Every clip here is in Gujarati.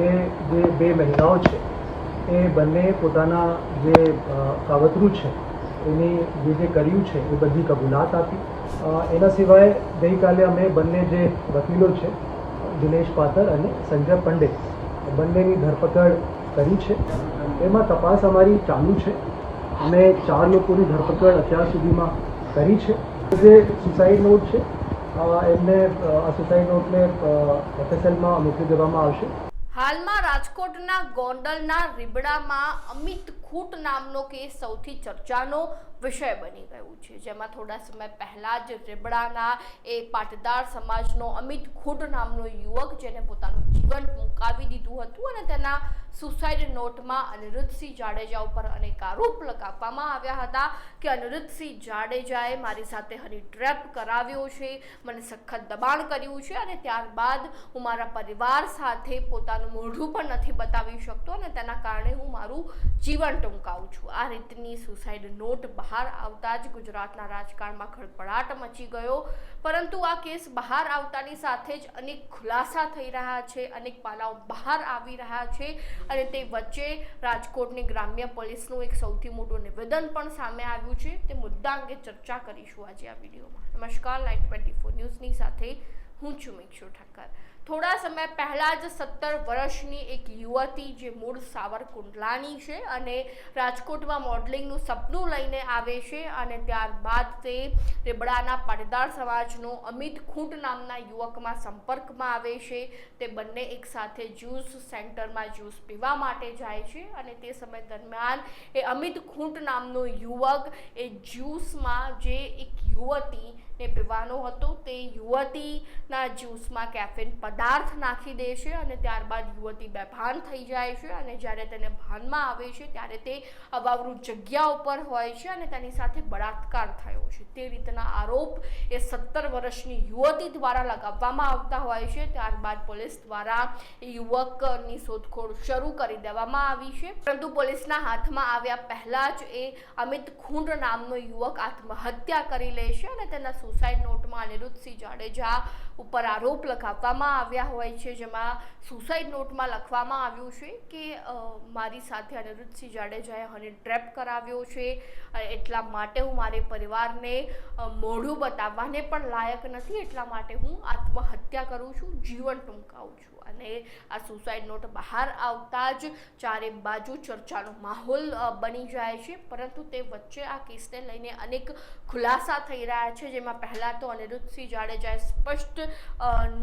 એ જે બે મહિલાઓ છે, એ બંને પોતાના જે કાવતરું છે, એની જે જે કર્યું છે, એ બધી કબૂલાત આપી. એના સિવાય ગઈકાલે અમે બંને જે વકીલો છે, દિનેશ પાતર અને સંજય પંડે, બંનેની ધરપકડ કરી છે. એમાં તપાસ અમારી ચાલુ છે. અમે ચાર લોકોની ધરપકડ અત્યાર સુધીમાં કરી છે. જે સુસાઇડ નોટ છે એમને આ સુસાઇડ નોટને એફએસએલમાં મોકલી દેવામાં આવશે. હાલમાં રાજકોટના ગોંડલના રીબડામાં અમિત ખૂટ નામનો કેસ સૌથી ચર્ચાનો વિષય બની ગયું છે. જેમાં થોડા સમય પહેલા જ રેબડાના એ પાટીદાર સમાજનો અમિત ખૂટ નામનો યુવક જેને પોતાનું જીવન મુકાવી દીધું હતું અને તેના સુસાઇડ નોટમાં અનિરુદ્ધસિંહ જાડેજા ઉપર અનેક આરોપ લગાવવામાં આવ્યા હતા કે અનિરુદ્ધસિંહ જાડેજાએ મારી સાથે હની ટ્રેપ કરાવ્યો છે, મને સખત દબાણ કર્યું છે અને ત્યારબાદ હું મારા પરિવાર સાથે પોતાનું મોઢું પણ નથી બતાવી શકતો અને તેના કારણે હું મારું જીવન ટૂંકાવું છું. આ રીતની સુસાઇડ નોટ બહાર આવતા જ ગુજરાતના રાજકારણમાં ખળભળાટ મચી ગયો. પરંતુ આ કેસ બહાર આવતાની સાથે જ અનેક ખુલાસા થઈ રહ્યા છે, અનેક પાલાઓ બહાર આવી રહ્યા છે અને તે વચ્ચે રાજકોટની ગ્રામ્ય પોલીસનું એક સૌથી મોટું નિવેદન પણ સામે આવ્યું છે. તે મુદ્દા અંગે ચર્ચા કરીશું આજે આ વિડીયોમાં. નમસ્કાર લાઈટ ટ્વેન્ટી ફોર ન્યૂઝની સાથે હું છું મિક્ષુ ઠક્કર. થોડા સમય પહેલાં જ સત્તર વર્ષની એક યુવતી જે મૂળ સાવરકુંડલાની છે અને રાજકોટમાં મોડલિંગનું સપનું લઈને આવે છે અને ત્યારબાદ તે રેબડાના પાટીદાર સમાજનો અમિત ખૂંટ નામના યુવકમાં સંપર્કમાં આવે છે. તે બંને એકસાથે જ્યુસ સેન્ટરમાં જ્યુસ પીવા માટે જાય છે અને તે સમય દરમિયાન એ અમિત ખૂંટ નામનો યુવક એ જ્યુસમાં જે એક યુવતી ને પીવાનો હતો તે યુવતીના જ્યુસમાં કેફીન પદાર્થ નાખી દે છે અને ત્યારબાદ યુવતી બેભાન થઈ જાય છે અને જ્યારે તેને ભાનમાં આવે છે ત્યારે તે અવાવૃત જગ્યા ઉપર હોય છે અને તેની સાથે બળાત્કાર થયો છે. તે રીતના આરોપ એ સત્તર વર્ષની યુવતી દ્વારા લગાવવામાં આવતા હોય છે. ત્યારબાદ પોલીસ દ્વારા યુવકની શોધખોળ શરૂ કરી દેવામાં આવી છે. પરંતુ પોલીસના હાથમાં આવ્યા પહેલા જ એ અમિત ખૂંડ નામનો યુવક આત્મહત્યા કરી લે છે અને તેના સુસાઇડ નોટમાં અનિરુદ્ધસિંહ જાડેજા ઉપર આરોપ લગાવવામાં આવ્યા હોય છે, જેમાં સુસાઇડ નોટમાં લખવામાં આવ્યું છે કે મારી સાથે અનિરુદ્ધસિંહ જાડેજાએ હની ટ્રેપ કરાવ્યો છે એટલા માટે હું મારે પરિવારને મોઢું બતાવવાને પણ લાયક નથી, એટલા માટે હું આત્મહત્યા કરું છું, જીવન ટૂંકાવું છું. અને આ સુસાઇડ નોટ બહાર આવતા જ ચારે બાજુ ચર્ચાનો માહોલ બની જાય છે. પરંતુ તે વચ્ચે આ કેસને લઈને અનેક ખુલાસા થઈ રહ્યા છે, જેમાં પહેલાં તો અનિરુદ્ધસિંહ જાડેજાએ સ્પષ્ટ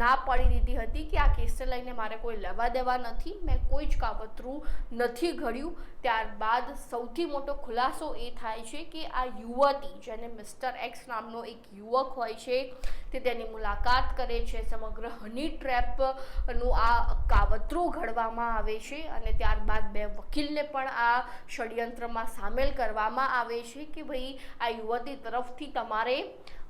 ના પાડી દીધી હતી કે આ કેસને લઈને મારે કોઈ લેવા દેવા નથી. મેં કોઈ જ કાવતરું નથી ઘડ્યું. ત્યારબાદ સૌથી મોટો ખુલાસો એ થાય છે કે આ યુવતી, જેને મિસ્ટર એક્સ નામનો એક યુવક હોય છે, તે તેની મુલાકાત કરે છે સમગ્ર હની ટ્રેપનું આ કાવતરું ઘડવામાં આવે છે અને ત્યારબાદ બે વકીલને પણ આ ષડયંત્રમાં સામેલ કરવામાં આવે છે કે ભાઈ આ યુવતી તરફથી તમારે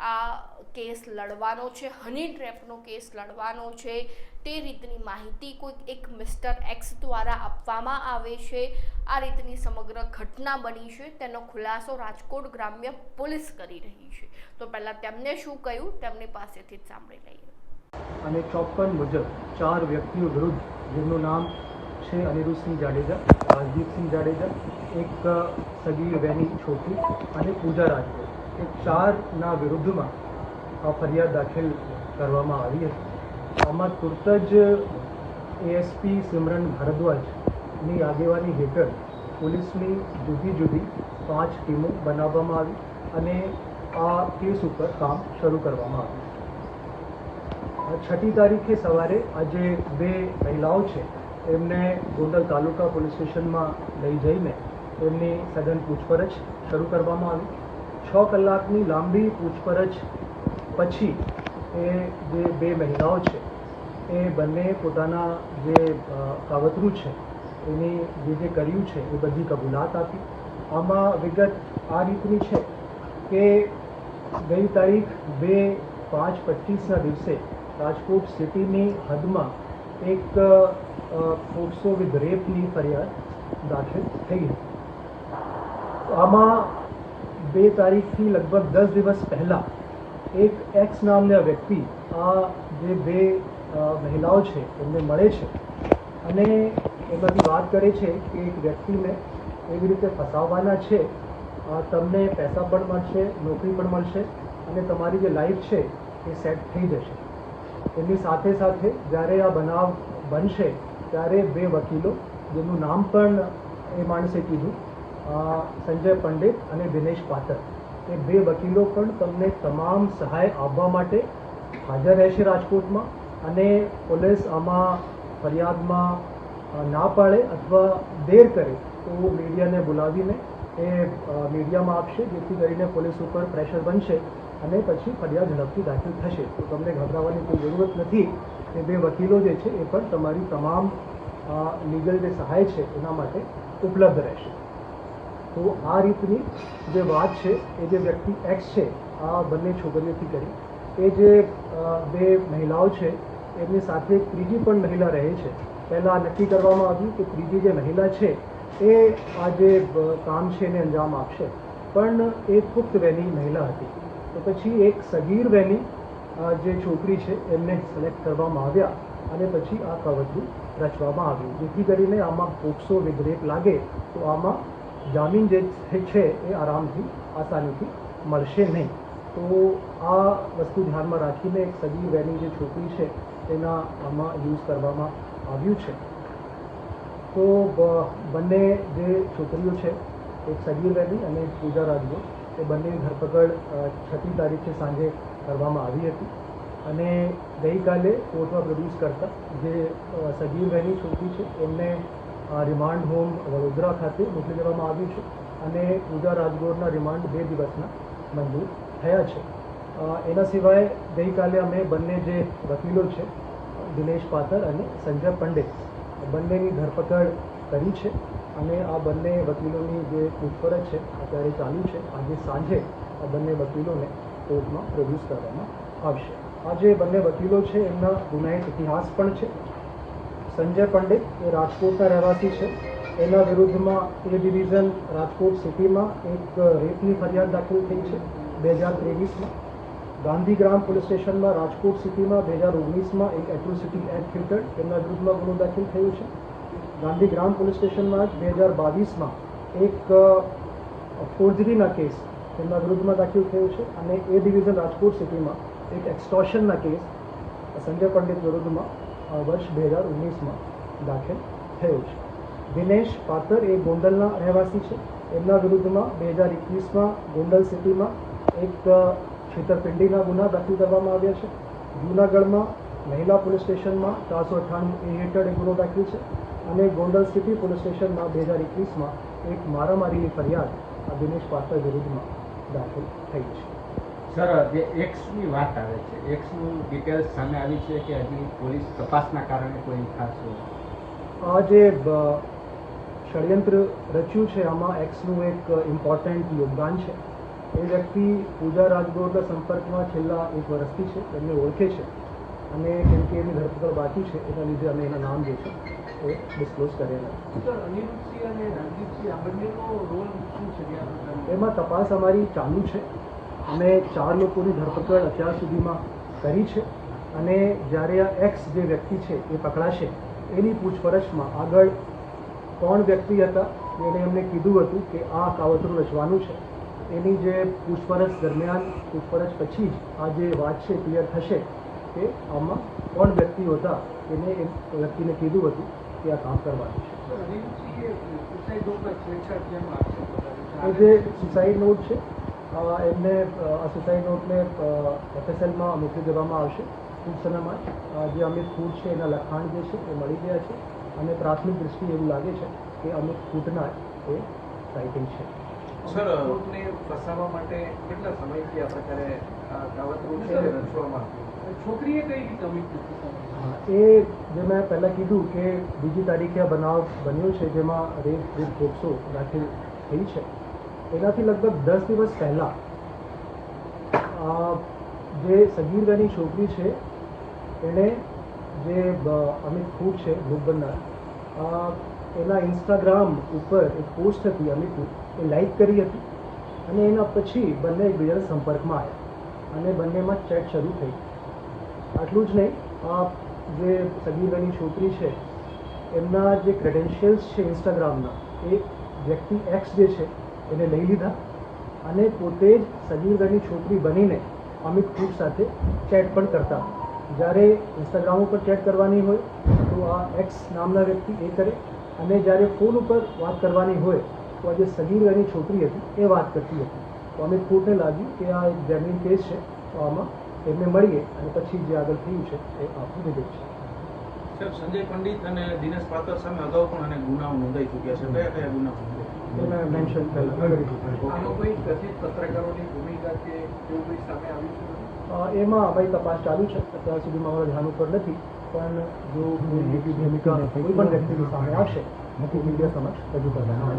આ કેસ લડવાનો છે, હની ટ્રેપનો કેસ લડવાનો છે. તે રીતની માહિતી કોઈક એક મિસ્ટર એક્સ દ્વારા આપવામાં આવે છે. આ રીતની સમગ્ર ઘટના બની છે. તેનો ખુલાસો રાજકોટ ગ્રામ્ય પોલીસ કરી રહી છે. તો પહેલાં તેમને શું કહ્યું? તેમની પાસેથી જ સાંભળી લઈએ. અને ચોપન મુજબ ચાર વ્યક્તિઓ વિરુદ્ધ, જેમનું નામ છે અનિરુદ્ધસિંહ જાડેજા, રાજદીપસિંહ જાડેજા, એક સગી વહેની છોકરી અને પૂજા એ ચારના વિરુદ્ધમાં ફરિયાદ દાખલ કરવામાં આવી હતી. આમાં તુરત જ એએસપી સિમરન ભારદ્વાજની આગેવાની હેઠળ પોલીસની જુદી જુદી પાંચ ટીમો બનાવવામાં આવી અને આ કેસ ઉપર કામ શરૂ કરવામાં આવ્યું. છઠ્ઠી તારીખે સવારે આજે બે મહિલાઓ છે, એમને ગોંડલ તાલુકા પોલીસ સ્ટેશનમાં લઈ જઈને એમની સઘન પૂછપરછ શરૂ કરવામાં આવી. છ કલાકની લાંબી પૂછપરછ પછી એ જે બે મહિલાઓ છે, એ બંને પોતાના જે કાવતરું છે, એની જે જે કર્યું છે, એ બધી કબૂલાત આપી. આમાં વિગત આ રીતની છે કે ગઈ તારીખ બે પાંચ પચીસના દિવસે રાજકોટ સિટીની હદમાં એક પોક્સો વિથ રેપની ફરિયાદ દાખલ થઈ હતી. આમાં બે તારીખથી લગભગ દસ દિવસ પહેલાં એક એક્સ નામના વ્યક્તિ આ જે બે મહિલાઓ છે એમને મળે છે અને એમાંથી વાત કરે છે કે એક વ્યક્તિને એવી રીતે ફસાવવાના છે તમને પૈસા પણ મળશે, નોકરી પણ મળશે, અને તમારી જે લાઈફ છે એ સેટ થઈ જશે. એમની સાથે સાથે જ્યારે આ બનાવ બનશે, ત્યારે બે વકીલો, જેનું નામ પણ એ માણસે કીધું સંજય પંડિત અને દિનેશ પાત્ર. એ બે વકીલો પણ તમને તમામ સહાય આપવા માટે હાજર રહેશે રાજકોટમાં અને પોલીસ આમાં ફરિયાદમાં ના પાડે અથવા દેર કરે તો મીડિયાને બોલાવીને એ મીડિયામાં આપશે, જેથી કરીને પોલીસ ઉપર પ્રેશર બનશે અને પછી ફરિયાદ ઝડપથી દાખલ થશે. તો તમને ગભરાવાની કોઈ જરૂરત નથી. એ બે વકીલો જે છે એ પણ તમારી તમામ લીગલ જે સહાય છે એના માટે ઉપલબ્ધ રહેશે. તો આ રીતની જે વાત છે, એ જે વ્યક્તિ એક્સ છે, આ બંને છોકરીઓથી કરી, એ જે બે મહિલાઓ છે, એમની સાથે ત્રીજી પણ મહિલા રહે છે. પહેલાં નક્કી કરવામાં આવ્યું કે ત્રીજી જે મહિલા છે, એ આ જે કામ છે એને અંજામ આપશે. પણ એ પુખ્ત વહેની મહિલા હતી. તો પછી એક સગીર વહેની જે છોકરી છે, એમને સિલેક્ટ કરવામાં આવ્યા અને પછી આ કવચું રચવામાં આવ્યું. જેથી કરીને આમાં પોક્સો વિગ્રેક લાગે તો આમાં જામીન જે છે એ આરામથી, આસાનીથી મળશે નહીં. તો આ વસ્તુ ધ્યાનમાં રાખીને એક સગી વહેની જે છોકરી છે, તેના આમાં યુઝ કરવામાં આવ્યું છે. તો બંને જે છોકરીઓ છે, એક સગીર વેલી અને પૂજા રાજગો એ બંને ધરપકડ છઠ્ઠી તારીખે સાંજે કરવામાં આવી હતી. અને ગઈકાલે કોર્ટમાં પ્રોડ્યુસ કરતા જે સગીર વહેલી છોકરી છે, એમને રિમાન્ડ હોમ વડોદરા ખાતે મોકલી દેવામાં આવ્યું છે અને પૂજા રાજગોરના રિમાન્ડ બે દિવસના મંજૂર થયા છે. એના સિવાય ગઈકાલે અમે બંને જે વકીલો છે, દિનેશ પાતર અને સંજય પંડે, બંનેની ધરપકડ કરી છે અને આ બંને વકીલોની જે પૂછપરછ છે, અત્યારે ચાલુ છે. આજે સાંજે આ બંને વકીલોને કોર્ટમાં પ્રોડ્યુસ કરવામાં આવશે. આ જે બંને વકીલો છે, એમના ગુનાહિત ઇતિહાસ પણ છે. સંજય પંડિત એ રાજકોટના રહેવાસી છે. એના વિરુદ્ધમાં એ ડિવિઝન રાજકોટ સિટીમાં એક રેપની ફરિયાદ દાખલ થઈ છે બે હજાર ત્રેવીસમાં. ગાંધીગ્રામ પોલીસ સ્ટેશનમાં રાજકોટ સિટીમાં બે હજાર ઓગણીસમાં એક એટ્રોસિટી એક્ટ હેઠળ એમના વિરુદ્ધમાં ગુનો દાખલ થયો છે. ગાંધીગ્રામ પોલીસ સ્ટેશનમાં જ બે હજાર બાવીસમાં એક ફોર્જરીના કેસ તેમના વિરુદ્ધમાં દાખલ થયો છે અને એ ડિવિઝન રાજકોટ સિટીમાં એક એક્સટોશનના કેસ સંજય પંડિત વિરુદ્ધમાં વર્ષ બે હજાર ઓગણીસમાં દાખલ થયો છે. દિનેશ પાતર એ ગોંડલના રહેવાસી છે. એમના વિરુદ્ધમાં બે હજાર એકવીસમાં ગોંડલ સિટીમાં એક છેતરપિંડીના ગુના દાખલ કરવામાં આવ્યા છે. જૂનાગઢમાં મહિલા પોલીસ સ્ટેશનમાં ચારસો અઠ્ઠાણું એ હેઠળ ગુનો દાખલ છે અને ગોંડલ સિટી પોલીસ સ્ટેશનમાં બે હજાર એકવીસમાં એક મારામારીની ફરિયાદ આ દિનેશ પાત્ર વિરુદ્ધમાં દાખલ થઈ છે. સર જે એક્સની વાત આવે છે એક્સનું ડિટેલ્સ સામે આવી છે કે હજી પોલીસ તપાસના કારણે કોઈ ખાસ આ જે ષડયંત્ર રચ્યું છે આમાં એક્સનું એક ઇમ્પોર્ટન્ટ યોગદાન છે. એ વ્યક્તિ પૂજા રાજગોરના સંપર્કમાં છેલ્લા એક વર્ષથી છે એમને ઓળખે છે. અને કેમ કે એની ધરપકડ બાકી છે એના લીધે અમે એના નામ જે છે એ ડિસ્ક્લોઝ કરેલા સર અનિરુદ્ધસિંહ અને રણજીતસિંહ આ બંનેનો રોલ શું છે? એમાં તપાસ અમારી ચાલુ છે. અમે ચાર લોકોની ધરપકડ અત્યાર સુધીમાં કરી છે અને જ્યારે આ એક્સ જે વ્યક્તિ છે એ પકડાશે એની પૂછપરછમાં આગળ કોણ વ્યક્તિ હતા જેણે એમને કીધું હતું કે આ કાવતરું રચવાનું છે એની જે પૂછપરછ દરમિયાન પૂછપરછ પછી જ આ જે વાત છે ક્લિયર થશે કે આમાં કોણ વ્યક્તિઓ હતા એને એ વ્યક્તિને કીધું હતું કે આ કામ કરવાનું છે જે? સુસાઇડ નોટ છે એમને સુસાઇડ નોટને એફએસએલમાં મોકલી દેવામાં આવશે ટૂંક સમયમાં. જે અમિત ફૂટ છે એના લખાણ જે છે એ મળી ગયા છે. અને પ્રાથમિક દ્રષ્ટિએ એવું લાગે છે કે અમિત ફૂટના એ રાઇટિંગ છે. સર ફસાવવા માટે કેટલા સમયથી આ પ્રકારે કાવતરું છે રચવામાં છોકરીએ કઈ રીતે અમિતને એ જે મેં પહેલાં કીધું કે બીજી તારીખે આ બનાવ બન્યો છે જેમાં રેપ રેપ પોક્સો દાખલ થઈ છે. એનાથી લગભગ દસ દિવસ પહેલાં જે સગીરગાની છોકરી છે એણે જે અમિત ખૂબ છે, ભૂખ બનનાર એના ઇન્સ્ટાગ્રામ ઉપર એક પોસ્ટ હતી અમિતની એ લાઈક કરી હતી અને એના પછી બંને એકબીજાના સંપર્કમાં આવ્યા અને બંનેમાં ચેટ શરૂ થઈ. આટલું જ નહીં જે સગીરગાની છોકરી છે, એમના જે ક્રેડેન્શિયલ્સ છે ઇન્સ્ટાગ્રામના એ વ્યક્તિ એક્સ જે છે એને લઈ લીધા અને પોતે જ સગીરની છોકરી બનીને અમિત ખૂટ સાથે ચેટ પણ કરતા. જ્યારે ઇન્સ્ટાગ્રામ ઉપર ચેટ કરવાની હોય, તો આ એક્સ નામના વ્યક્તિ એ કરે અને જ્યારે ફોન ઉપર વાત કરવાની હોય, તો આ જે સગીરની છોકરી હતી, એ વાત કરતી હતી. તો અમિત ખૂટને લાગ્યું કે આ એક જેમિન કેસ છે, તો આમાં એમને મળીએ અને પછી જે આગળ થયું છે, એ આપણું વિવેક છે. સાહેબ સંજય પંડિત અને દિનેશ પાત્ર સામે અગાઉ પણ અને ગુનાઓ નોંધાઈ ચૂક્યા છે. કયા કયા ગુનાઓ મેન્શન આમાં કોઈ કથિત પત્રકારોની ભૂમિકા કે એવું કોઈ સામે આવ્યું છે? એમાં અમારી તપાસ ચાલુ છે. અત્યાર સુધીમાં અમારા ધ્યાન ઉપર નથી. પણ જો કોઈ ભૂમિકા કોઈ પણ વ્યક્તિની સામે આવશે તો મીડિયા સમક્ષ રજૂ કરવામાં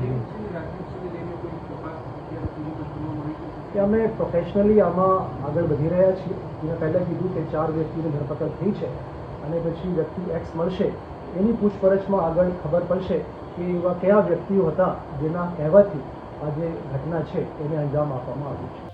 કે અમે પ્રોફેશનલી આમાં આગળ વધી રહ્યા છીએ. મેં પહેલાં કીધું કે ચાર વ્યક્તિની ધરપકડ થઈ છે. અને પછી વ્યક્તિ એક્સ મળશે, એની પૂછપરછમાં આગળ ખબર પડશે કે એવા કયા વ્યક્તિઓ હતા જેના કહેવાથી આ જે ઘટના છે, એને અંજામ આપવામાં આવ્યું છે.